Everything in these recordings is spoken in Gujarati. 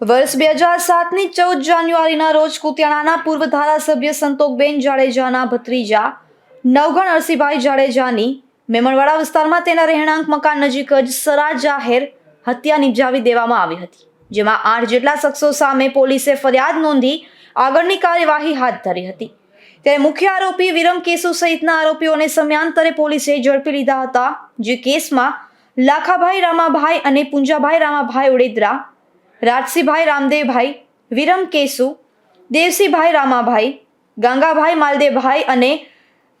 વર્ષ બે હજાર સાતની ચૌદ જાન્યુઆરીના રોજ કુતિયાણાના પૂર્વ ધારાસભ્ય સંતોકબેન જાડેજાના ભત્રીજા નવગણ અરસીભાઈ જાડેજાની મેમણવાડા વિસ્તારમાં તેના રહેણાંક મકાન નજીક જ સરા જાહેર હત્યા નિપજાવી દેવામાં આવી હતી, જેમાં આઠ જેટલા શખ્સો સામે પોલીસે ફરિયાદ નોંધી આગળની કાર્યવાહી હાથ ધરી હતી. ત્યારે મુખ્ય આરોપી વિરમ કેસુ સહિતના આરોપીઓને સમયાંતરે પોલીસે ઝડપી લીધા હતા, જે કેસમાં લાખાભાઈ રામાભાઈ અને પુંજાભાઈ રામાભાઈ ઉડેદરા રાજસીભાઈ રામદેવભાઈ, વિરમ કેસુ, દેવસીભાઈ રામાભાઈ, ગંગાભાઈ માલદેવભાઈ અને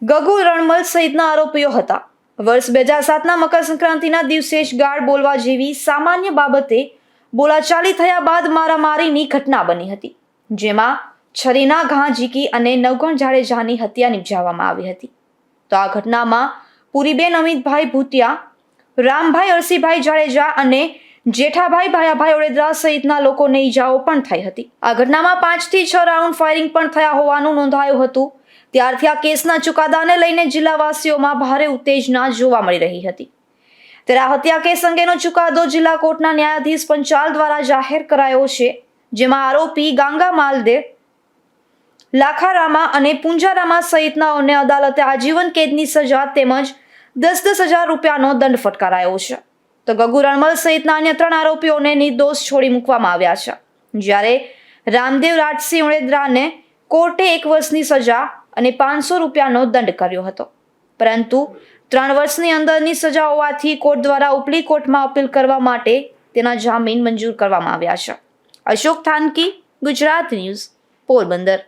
ગગુ રણમલ સહિતના આરોપીઓ હતા. વર્ષ બે હજાર સાતના મકર સંક્રાંતિના દિવસે જ ગાળ બોલવા જેવી સામાન્ય બાબતે બોલાચાલી થયા બાદ મારામારીની ઘટના બની હતી, જેમાં છરીના ઘા ઝીકી અને નવગણ જાડેજાની હત્યા નિપજાવવામાં આવી હતી. તો આ ઘટનામાં પુરીબેન અમિતભાઈ ભૂતિયા રામભાઈ અરસીભાઈ જાડેજા અને જેઠાભાઈ ભાયાભાઈ ઓડેદરા સહિતના લોકોને ઈજાઓ પણ થઈ હતી. આ ઘટનામાં પાંચથી છ રાઉન્ડ ફાયરિંગ પણ થયા હોવાનું નોંધાયું હતું. ત્યારથી આ કેસના ચુકાદાને લઈને જિલ્લાવાસીઓમાં ભારે ઉત્તેજના જોવા મળી રહી હતી. ત્યારે હત્યા કેસ અંગેનો ચુકાદો જિલ્લા કોર્ટના ન્યાયાધીશ પંચાલ દ્વારા જાહેર કરાયો છે, જેમાં આરોપી ગાંગા માલદેવ લાખારામા અને પુંજારામા સહિતનાઓને અદાલતે આજીવન કેદની સજા તેમજ દસ દસ હજાર રૂપિયાનો દંડ ફટકારાયો છે. તો ગગુ રણમલ સહિતના અન્ય ત્રણ આરોપીઓને નિર્દોષ છોડી મૂકવામાં આવ્યા છે. જ્યારે રામદેવ રાજસિંહ ઉણેદરાને કોર્ટે એક વર્ષની સજા અને પાંચસો રૂપિયાનો દંડ કર્યો હતો. પરંતુ ત્રણ વર્ષની અંદરની સજા હોવાથી કોર્ટ દ્વારા ઉપલી કોર્ટમાં અપીલ કરવા માટે તેના જામીન મંજૂર કરવામાં આવ્યા છે. અશોક થાનકી, ગુજરાત ન્યૂઝ, પોરબંદર.